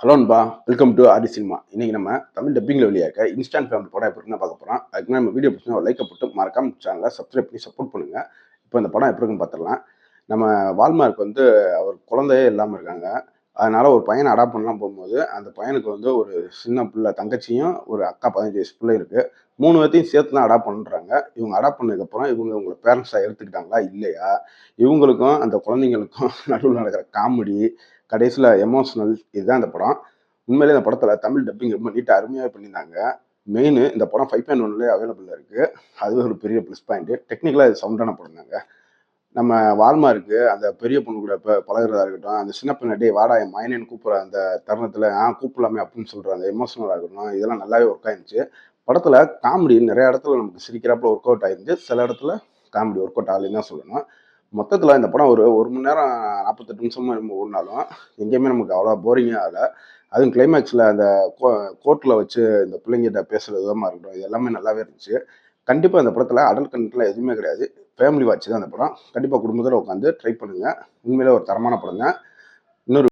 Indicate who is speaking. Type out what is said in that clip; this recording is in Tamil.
Speaker 1: ஹலோன்பா வெல்கம் டு ஆடி சினிமா. இன்னைக்கு நம்ம தமிழ் டப்பிங்கில் வெளியாக இருக்க இன்ஸ்டான்ட் ஃபேமிலி படம் எப்படி இருக்குன்னு பார்க்க போகிறோம் அதுக்கு நம்ம வீடியோ பிடிச்சா லைக்கை போட்டு மறக்காம சேனலை சப்ஸ்கிரைப் பண்ணி சப்போர்ட் பண்ணுங்க. இப்போ இந்த படம் எப்படி இருக்குன்னு பார்த்துடலாம். நம்ம வால்மார்க் வந்து அவர் குழந்தையே இல்லாமல் இருக்காங்க. அதனால ஒரு பையனை அடாப்ட் பண்ணலாம் போகும்போது அந்த பையனுக்கு வந்து ஒரு சின்ன பிள்ளை தங்கச்சியும் ஒரு அக்கா பதினஞ்சு வயசு பிள்ளை இருக்குது மூணு பேர்த்தையும் சேர்த்து தான் அடாப்ட் பண்ணுறாங்க இவங்க அடாப்ட் பண்ணதுக்கப்புறம் இவங்க இவங்களை பேரண்ட்ஸாக எடுத்துக்கிட்டாங்களா? இல்லையா? இவங்களுக்கும் அந்த குழந்தைங்களுக்கும் நடுவில் நடக்கிற காமெடி கடைசியில் எமோஷனல் இதுதான் இந்த படம். உண்மையிலே இந்த படத்தில் தமிழ் டப்பிங் ரொம்ப நீட்டாக அருமையாக பண்ணியிருந்தாங்க. மெயின் இந்த படம் ஃபைவ் பாயிண்ட் ஒன்லேயே அவைலபிளாக இருக்குது அது ஒரு பெரிய ப்ளஸ் பாயிண்ட்டு டெக்னிக்கலாக இது சவுண்டான படம் தாங்க. நம்ம வால்மாருக்கு அந்த பெரிய பொண்ணு கூட இப்போ பழகுறதா இருக்கட்டும் அந்த சின்ன பொண்ணு டே வாடா என் மைனேன்னு கூப்பிட்ற அந்த தருணத்தில் ஆ கூப்பிடலாமே அப்படின்னு சொல்கிற அந்த எமோஷனலாக இருக்கட்டும் இதெல்லாம் நல்லாவே ஒர்க் ஆயிருந்துச்சு. படத்தில் காமெடி நிறைய இடத்துல நமக்கு சிரிக்கிறப்பல ஒர்க் அவுட் ஆயிருந்துச்சு. சில இடத்துல காமெடி ஒர்க் அவுட் ஆகலைன்னு தான் சொல்லணும். மொத்தத்தில் இந்த படம் ஒரு ஒரு மணி நேரம் நாற்பத்தெட்டு நிமிஷமாக நம்ம ஓடினாலும் எங்கேயுமே நமக்கு அவ்வளோ போரிங்காக ஆகலை அதுவும் கிளைமேக்ஸில் அந்த கோ கோர்ட்டில் வச்சு இந்த பிள்ளைங்கிட்ட பேசுகிற விதமாக இருக்கட்டும் இது எல்லாமே நல்லாவே இருந்துச்சு. கண்டிப்பாக இந்த படத்தில் அடல் கண்டென்ட்லாம் எதுவுமே கிடையாது. ஃபேமிலி வாட்ச் தான் அந்த படம். கண்டிப்பாக குடும்பத்தில் உட்காந்து ட்ரை பண்ணுங்கள் உண்மையிலே ஒரு தரமான படம் தான் இன்னொரு